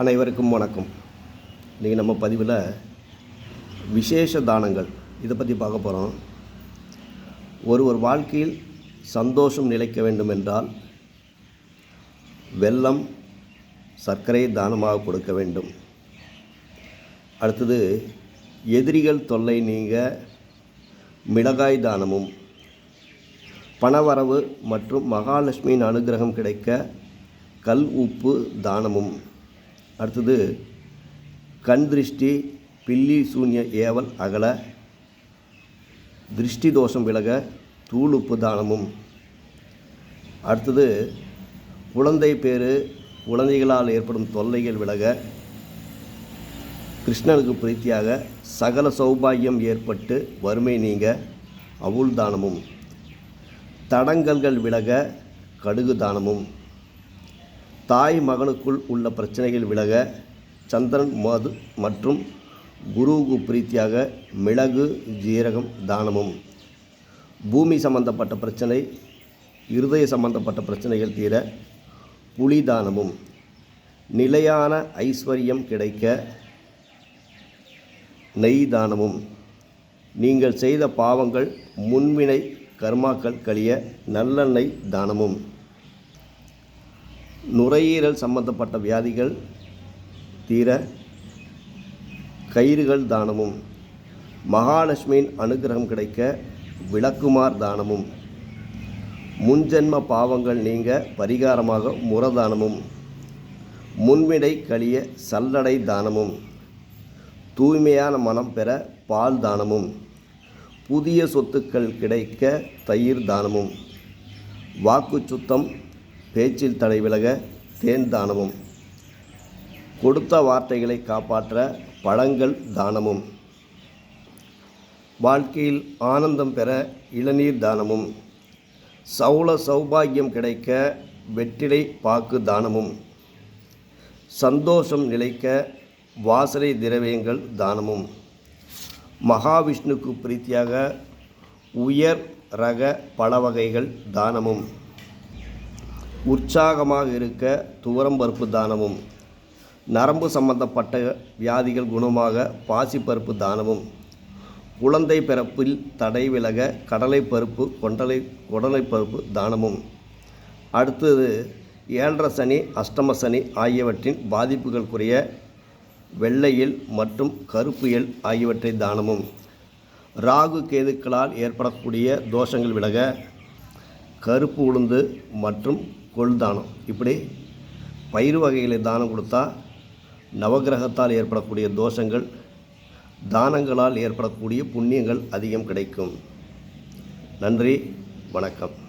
அனைவருக்கும் வணக்கம். இன்றைக்கி நம்ம பதிவில் விசேஷ தானங்கள். இதை பற்றி பார்க்க போகிறோம் ஒருவர் வாழ்க்கையில் சந்தோஷம் நிலைக்க வேண்டும் என்றால் வெல்லம் சர்க்கரை தானமாக கொடுக்க வேண்டும். அடுத்தது எதிரிகள் தொல்லை நீங்க மிளகாய் தானமும் பணவரவு மற்றும் மகாலட்சுமியின் அனுகிரகம் கிடைக்க கல் உப்பு தானமும். அடுத்தது கண் திருஷ்டி பில்லி சூன்ய ஏவல் அகல திருஷ்டி தோஷம் விலக தூள் உப்பு தானமும். அடுத்தது குழந்தை பேறு குழந்தைகளால் ஏற்படும் தொல்லைகள் விலக கிருஷ்ணனுக்கு பிரீத்தியாக சகல சௌபாகியம் ஏற்பட்டு வறுமை நீங்க அவுள் தானமும். தடங்கல்கள் விலக கடுகு தானமும். தாய் மகனுக்குள் உள்ள பிரச்சனைகள் விலக சந்திரன் மது மற்றும் குருவுக்கு பிரீத்தியாக மிளகு ஜீரகம் தானமும். பூமி சம்பந்தப்பட்ட பிரச்சனை இருதய சம்பந்தப்பட்ட பிரச்சனைகள் தீர புலி தானமும். நிலையான ஐஸ்வர்யம் கிடைக்க நெய் தானமும். நீங்கள் செய்த பாவங்கள் முன்வினை கர்மாக்கள் கழிய நல்லெண்ணெய் தானமும். நுரையீரல் சம்பந்தப்பட்ட வியாதிகள் தீர கயிறுகள் தானமும் மகாலட்சுமியின் அனுகிரகம் கிடைக்க விளக்குமார் தானமும் முன்ஜென்ம பாவங்கள் நீங்க பரிகாரமாக முரதானமும் முன்விடை கழிய சல்லடை தானமும் தூய்மையான மனம் பெற பால் தானமும் புதிய சொத்துக்கள் கிடைக்க தயிர் தானமும் வாக்கு சுத்தம் பேச்சில் தலைவிலக தேன் தானமும். கொடுத்த வார்த்தைகளை காப்பாற்ற பழங்கள் தானமும். வாழ்க்கையில் ஆனந்தம் பெற இளநீர் தானமும். சௌல சௌபாகியம் கிடைக்க வெற்றிலை பாக்கு தானமும். சந்தோஷம் நிலைக்க வாசனை திரவியங்கள் தானமும். மகாவிஷ்ணுக்கு பிரீத்தியாக உயர் ரக பழ வகைகள் தானமும். உற்சாகமாக இருக்க துவரம்பருப்பு தானமும். நரம்பு சம்பந்தப்பட்ட வியாதிகள் குணமாக பாசிப்பருப்பு தானமும். குழந்தை பிறப்பில் தடை விலக கடலை பருப்பு கொண்டலை குடலை பருப்பு தானமும். அடுத்தது ஏழரை சனி அஷ்டம சனி ஆகியவற்றின் பாதிப்புகள் குறைய வெள்ளையில் மற்றும் கருப்பு எல் ஆகியவற்றை தானமும். ராகு கேதுக்களால் ஏற்படக்கூடிய தோஷங்கள் விலக கருப்பு உளுந்து மற்றும் கொள் தானம் இப்படி பயிர் வகைகளை தானம் கொடுத்தா நவகிரகத்தால் ஏற்படக்கூடிய தோஷங்கள் தானங்களால் ஏற்படக்கூடிய புண்ணியங்கள் அதிகம் கிடைக்கும். நன்றி வணக்கம்.